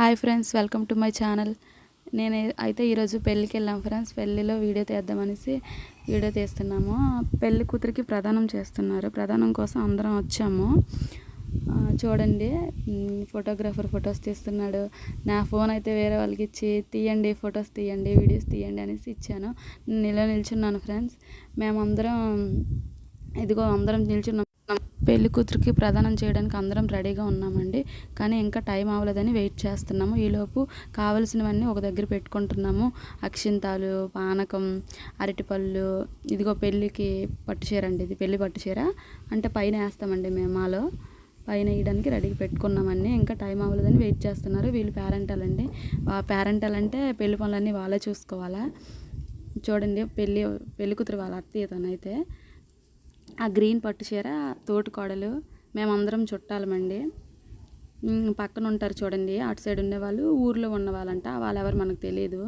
Hi friends welcome to my channel. నేను అయితే ఈరోజు పెళ్ళికి వెళ్ళాం ఫ్రెండ్స్. పెళ్ళిలో వీడియో తీద్దామనేసి వీడియో తీస్తున్నాము. పెళ్ళి కూతురికి ప్రదానం చేస్తున్నారు. ప్రదానం కోసం అందరం వచ్చాము. చూడండి ఫోటోగ్రాఫర్ ఫొటోస్ తీస్తున్నాడు. నా ఫోన్ అయితే వేరే వాళ్ళకి ఇచ్చి తీయండి ఫొటోస్ తీయండి వీడియోస్ తీయండి అనేసి ఇచ్చాను. నేను ఇలా నిల్చున్నాను ఫ్రెండ్స్. మేమందరం ఇదిగో అందరం నిల్చున్నాం. పెళ్ళి కూతురికి ప్రదానం చేయడానికి అందరం రెడీగా ఉన్నామండి. కానీ ఇంకా టైం అవ్వలేదని వెయిట్ చేస్తున్నాము. ఈలోపు కావలసినవన్నీ ఒక దగ్గర పెట్టుకుంటున్నాము. అక్షింతాలు పానకం అరటిపళ్ళు ఇదిగో పెళ్ళికి పట్టుచీర అండి ఇది. పెళ్ళి పట్టు చీర. అంటే పైన వేస్తామండి మేము మాలో. పైన వేయడానికి రెడీగా పెట్టుకున్నామండి ఇంకా టైం అవ్వలేదని వెయిట్ చేస్తున్నారు. వీళ్ళు పేరెంటాలు అండి. పేరెంటాలు అంటే పెళ్ళి పనులన్నీ వాళ్ళే చూసుకోవాలా? చూడండి పెళ్ళి పెళ్ళి కూతురు వాళ్ళ అత్తయ్యతనైతే ఆ గ్రీన్ పట్టు చీర తోటికోడలు మేమందరం చుట్టాలమండి. పక్కన ఉంటారు చూడండి అటు సైడ్ ఉండేవాళ్ళు ఊర్లో ఉన్న వాళ్ళంట వాళ్ళెవరు మనకు తెలియదు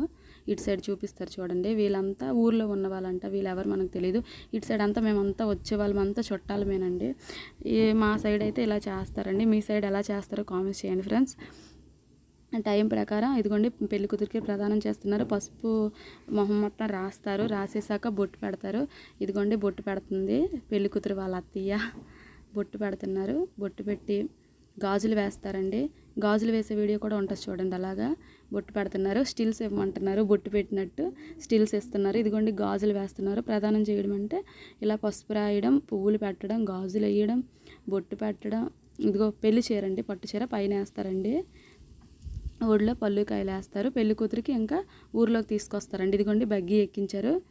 ఇటు సైడ్ చూపిస్తారు చూడండి వీళ్ళంతా ఊర్లో ఉన్న వాళ్ళంట వీళ్ళెవరు మనకు తెలియదు ఇటు సైడ్ అంతా మేమంతా వచ్చే వాళ్ళమంతా చుట్టాలమేనండి. ఈ మా సైడ్ అయితే ఇలా చేస్తారండి. మీ సైడ్ ఎలా చేస్తారో కామెంట్స్ చేయండి ఫ్రెండ్స్. టైం ప్రకారం ఇదిగోండి పెళ్ళి కూతురికి ప్రదానం చేస్తున్నారు. పసుపు మొహం మొత్తం రాస్తారు. రాసేసాక బొట్టు పెడతారు. ఇదిగోండి బొట్టు పెడుతుంది. పెళ్ళి కూతురు వాళ్ళ అత్తయ్య బొట్టు పెడుతున్నారు. బొట్టు పెట్టి గాజులు వేస్తారండి. గాజులు వేసే వీడియో కూడా ఉంటుంది చూడండి అలాగా. బొట్టు పెడుతున్నారు. స్టిల్స్ ఇవ్వమంటున్నారు. బొట్టు పెట్టినట్టు స్టిల్స్ ఇస్తున్నారు. ఇదిగోండి గాజులు వేస్తున్నారు. ప్రదానం చేయడం అంటే ఇలా పసుపు రాయడం పువ్వులు పెట్టడం గాజులు వేయడం బొట్టు పెట్టడం. ఇదిగో పెళ్ళి చీర అండి. పట్టు చీర పైన వేస్తారండి. ఊళ్ళో పళ్ళు కాయలు వేస్తారు పెళ్ళి కూతురికి ఇంకా ఊర్లోకి తీసుకొస్తారండి. ఇదిగోండి బగ్గి ఎక్కించారు.